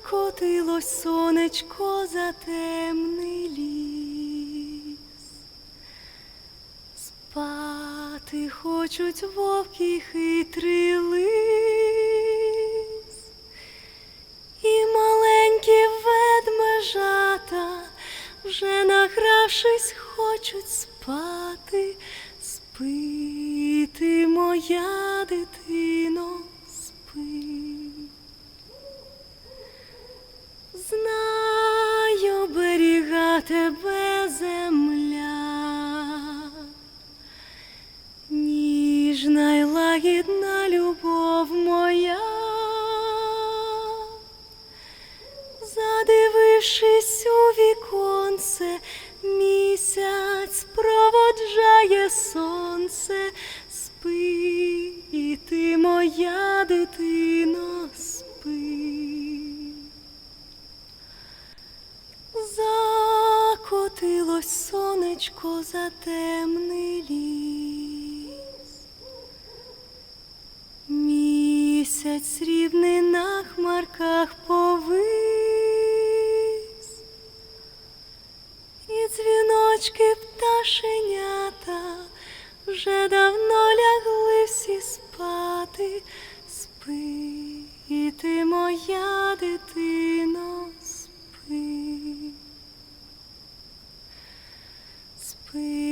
Закотилось сонечко за темний ліс. Спати хочуть вовки й хитрий лис. І маленькі ведмежата, вже награвшись, хочуть спати, спити, моя дитино, спи. Земля, ніжна й лагідна любов моя. Задивившись у віконце, місяць проводжає сонце, спи, і ти, моя дитино, Закотилось сонечко за темний ліс. Місяць срібний на хмарках повис, і дзвіночки пташенята вже давно лягли всі спати. Спи, і ти, моя дитино, спи. please.